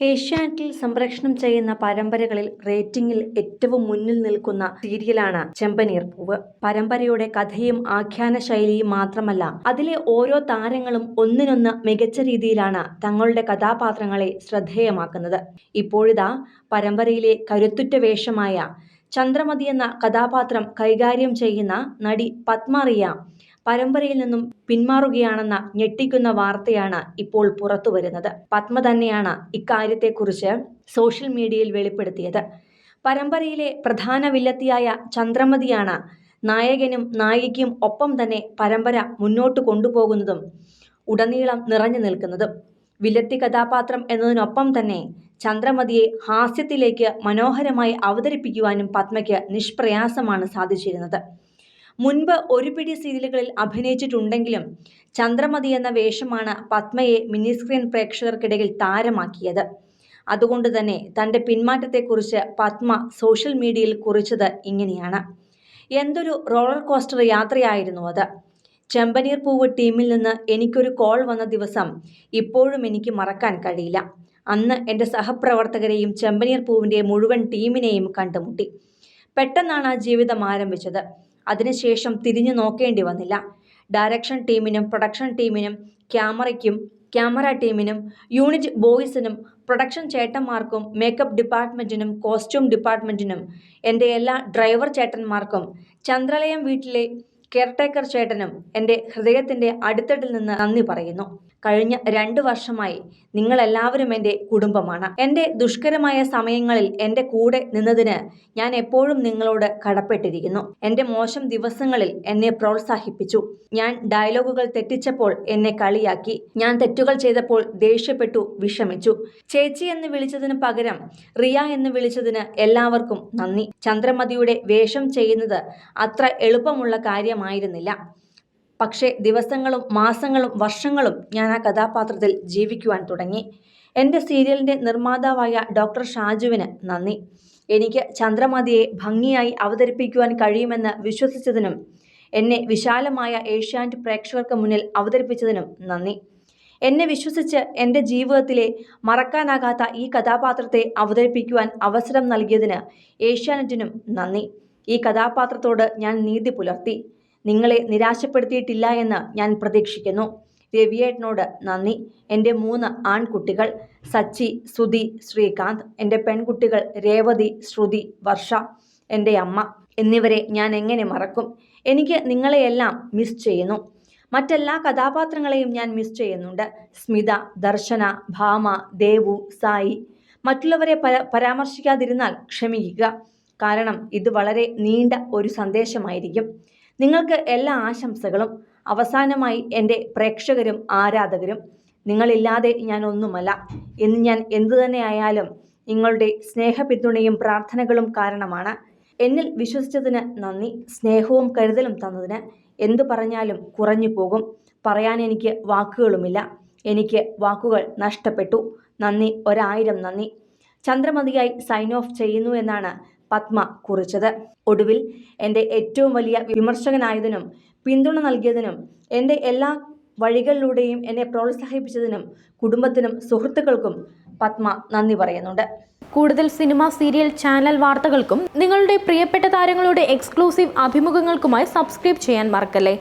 ഏഷ്യാനെറ്റിൽ സംപ്രേഷണം ചെയ്യുന്ന പരമ്പരകളിൽ റേറ്റിംഗിൽ ഏറ്റവും മുന്നിൽ നിൽക്കുന്ന സീരിയലാണ് ചെമ്പനീർ പൂവ്. പരമ്പരയുടെ കഥയും ആഖ്യാന ശൈലിയും മാത്രമല്ല അതിലെ ഓരോ താരങ്ങളും ഒന്നിനൊന്ന് മികച്ച രീതിയിലാണ് തങ്ങളുടെ കഥാപാത്രങ്ങളെ ശ്രദ്ധേയമാക്കുന്നത്. ഇപ്പോഴിതാ പരമ്പരയിലെ കരുത്തുറ്റ വേഷമായ ചന്ദ്രമതി എന്ന കഥാപാത്രം കൈകാര്യം ചെയ്യുന്ന നടി പത്മറിയ പരമ്പരയിൽ നിന്നും പിന്മാറുകയാണെന്ന ഞെട്ടിക്കുന്ന വാർത്തയാണ് ഇപ്പോൾ പുറത്തു വരുന്നത്. പത്മ തന്നെയാണ് ഇക്കാര്യത്തെക്കുറിച്ച് സോഷ്യൽ മീഡിയയിൽ വെളിപ്പെടുത്തിയത്. പരമ്പരയിലെ പ്രധാന വില്ലത്തിയായ ചന്ദ്രമതിയാണ് നായകനും നായികയും ഒപ്പം തന്നെ പരമ്പര മുന്നോട്ട് കൊണ്ടുപോകുന്നതും ഉടനീളം നിറഞ്ഞു നിൽക്കുന്നതും. വില്ലത്തി കഥാപാത്രം എന്നതിനൊപ്പം തന്നെ ചന്ദ്രമതിയെ ഹാസ്യത്തിലേക്ക് മനോഹരമായി അവതരിപ്പിക്കുവാനും പത്മയ്ക്ക് നിഷ്പ്രയാസമാണ് സാധിച്ചിരുന്നത്. മുൻപ് ഒരു പിടി സീരിയലുകളിൽ അഭിനയിച്ചിട്ടുണ്ടെങ്കിലും ചന്ദ്രമതി എന്ന വേഷമാണ് പത്മയെ മിനി സ്ക്രീൻ പ്രേക്ഷകർക്കിടയിൽ താരമാക്കിയത്. അതുകൊണ്ട് തന്നെ തന്റെ പിന്മാറ്റത്തെക്കുറിച്ച് പത്മ സോഷ്യൽ മീഡിയയിൽ കുറിച്ചത് ഇങ്ങനെയാണ്. എന്തൊരു റോളർ കോസ്റ്റർ യാത്രയായിരുന്നു അത്. ചെമ്പനീർ പൂവ് ടീമിൽ നിന്ന് എനിക്കൊരു കോൾ വന്ന ദിവസം ഇപ്പോഴും എനിക്ക് മറക്കാൻ കഴിയില്ല. അന്ന് എന്റെ സഹപ്രവർത്തകരെയും ചെമ്പനീർ പൂവിന്റെ മുഴുവൻ ടീമിനെയും കണ്ടുമുട്ടി. പെട്ടെന്നാണ് ആ ജീവിതം ആരംഭിച്ചത്. അതിനുശേഷം തിരിഞ്ഞു നോക്കേണ്ടി വന്നില്ല. ഡയറക്ഷൻ ടീമിനും പ്രൊഡക്ഷൻ ടീമിനും ക്യാമറയ്ക്കും ക്യാമറ ടീമിനും യൂണിറ്റ് ബോയ്സിനും പ്രൊഡക്ഷൻ ചേട്ടന്മാർക്കും മേക്കപ്പ് ഡിപ്പാർട്ട്മെന്റിനും കോസ്റ്റ്യൂം ഡിപ്പാർട്ട്മെന്റിനും എന്റെ എല്ലാ ഡ്രൈവർ ചേട്ടന്മാർക്കും ചന്ദ്രലയം വീട്ടിലെ കെയർടേക്കർ ചേട്ടനും എന്റെ ഹൃദയത്തിന്റെ അടിത്തട്ടിൽ നിന്ന് നന്ദി പറയുന്നു. കഴിഞ്ഞ രണ്ട് വർഷമായി നിങ്ങളെല്ലാവരും എന്റെ കുടുംബമാണ്. എന്റെ ദുഷ്കരമായ സമയങ്ങളിൽ എന്റെ കൂടെ നിന്നതിന് ഞാൻ എപ്പോഴും നിങ്ങളോട് കടപ്പെട്ടിരിക്കുന്നു. എന്റെ മോശം ദിവസങ്ങളിൽ എന്നെ പ്രോത്സാഹിപ്പിച്ചു. ഞാൻ ഡയലോഗുകൾ തെറ്റിച്ചപ്പോൾ എന്നെ കളിയാക്കി. ഞാൻ തെറ്റുകൾ ചെയ്തപ്പോൾ ദേഷ്യപ്പെട്ടു വിഷമിച്ചു. ചേച്ചി എന്ന് വിളിച്ചതിന് പകരം റിയ എന്ന് വിളിച്ചതിന് എല്ലാവർക്കും നന്ദി. ചന്ദ്രമതിയുടെ വേഷം ചെയ്യുന്നത് അത്ര എളുപ്പമുള്ള കാര്യമായിരുന്നില്ല. പക്ഷേ ദിവസങ്ങളും മാസങ്ങളും വർഷങ്ങളും ഞാൻ ആ കഥാപാത്രത്തിൽ ജീവിക്കുവാൻ തുടങ്ങി. എന്റെ സീരിയലിന്റെ നിർമ്മാതാവായ ഡോക്ടർ ഷാജുവിന് നന്ദി. എനിക്ക് ചന്ദ്രമതിയെ ഭംഗിയായി അവതരിപ്പിക്കുവാൻ കഴിയുമെന്ന് വിശ്വസിച്ചതിനും എന്നെ വിശാലമായ ഏഷ്യാനെറ്റ് പ്രേക്ഷകർക്ക് മുന്നിൽ അവതരിപ്പിച്ചതിനും നന്ദി. എന്നെ വിശ്വസിച്ച് എന്റെ ജീവിതത്തിലെ മറക്കാനാകാത്ത ഈ കഥാപാത്രത്തെ അവതരിപ്പിക്കുവാൻ അവസരം നൽകിയതിന് ഏഷ്യാനെറ്റിനും നന്ദി. ഈ കഥാപാത്രത്തോട് ഞാൻ നീതി പുലർത്തി. നിങ്ങളെ നിരാശപ്പെടുത്തിയിട്ടില്ല എന്ന് ഞാൻ പ്രതീക്ഷിക്കുന്നു. രവിയേട്ടനോട് നന്ദി. എന്റെ മൂന്ന് ആൺകുട്ടികൾ സച്ചി സുധി ശ്രീകാന്ത്. എന്റെ പെൺകുട്ടികൾ രേവതി ശ്രുതി വർഷ എന്റെ അമ്മ എന്നിവരെ ഞാൻ എങ്ങനെ മറക്കും? എനിക്ക് നിങ്ങളെയെല്ലാം മിസ് ചെയ്യുന്നു. മറ്റെല്ലാ കഥാപാത്രങ്ങളെയും ഞാൻ മിസ് ചെയ്യുന്നുണ്ട്. സ്മിത ദർശന ഭാമ ദേവു സായി. മറ്റുള്ളവരെ പര പരാമർശിക്കാതിരുന്നാൽ ക്ഷമിക്കുക. കാരണം ഇത് വളരെ നീണ്ട ഒരു സന്ദേശമായിരിക്കും. നിങ്ങൾക്ക് എല്ലാ ആശംസകളും അവസാനമായി എന്റെ പ്രേക്ഷകരും ആരാധകരും നിങ്ങളില്ലാതെ ഞാൻ ഒന്നുമല്ല എന്ന് ഞാൻ എന്തു തന്നെയായാലും നിങ്ങളുടെ സ്നേഹപിന്തുണയും പ്രാർത്ഥനകളും കാരണമാണ്. എന്നിൽ വിശ്വസിച്ചതിന് നന്ദി. സ്നേഹവും കരുതലും തന്നതിന് എന്തു പറഞ്ഞാലും കുറഞ്ഞു പോകും. പറയാൻ എനിക്ക് വാക്കുകളുമില്ല. എനിക്ക് വാക്കുകൾ നഷ്ടപ്പെട്ടു. നന്ദി. ഒരായിരം നന്ദി. ചന്ദ്രമതിയായി സൈൻ ഓഫ് ചെയ്യുന്നു എന്നാണ് പത്മ കുറിച്ചത്. ഒടുവിൽ എന്റെ ഏറ്റവും വലിയ വിമർശകനായതിനും പിന്തുണ നൽകിയതിനും എന്റെ എല്ലാ വഴികളിലൂടെയും എന്നെ പ്രോത്സാഹിപ്പിച്ചതിനും കുടുംബത്തിനും സുഹൃത്തുക്കൾക്കും പത്മ നന്ദി പറയുന്നുണ്ട്. കൂടുതൽ സിനിമ സീരിയൽ ചാനൽ വാർത്തകൾക്കും നിങ്ങളുടെ പ്രിയപ്പെട്ട താരങ്ങളുടെ എക്സ്ക്ലൂസീവ് അഭിമുഖങ്ങൾക്കുമായി സബ്സ്ക്രൈബ് ചെയ്യാൻ മറക്കല്ലേ?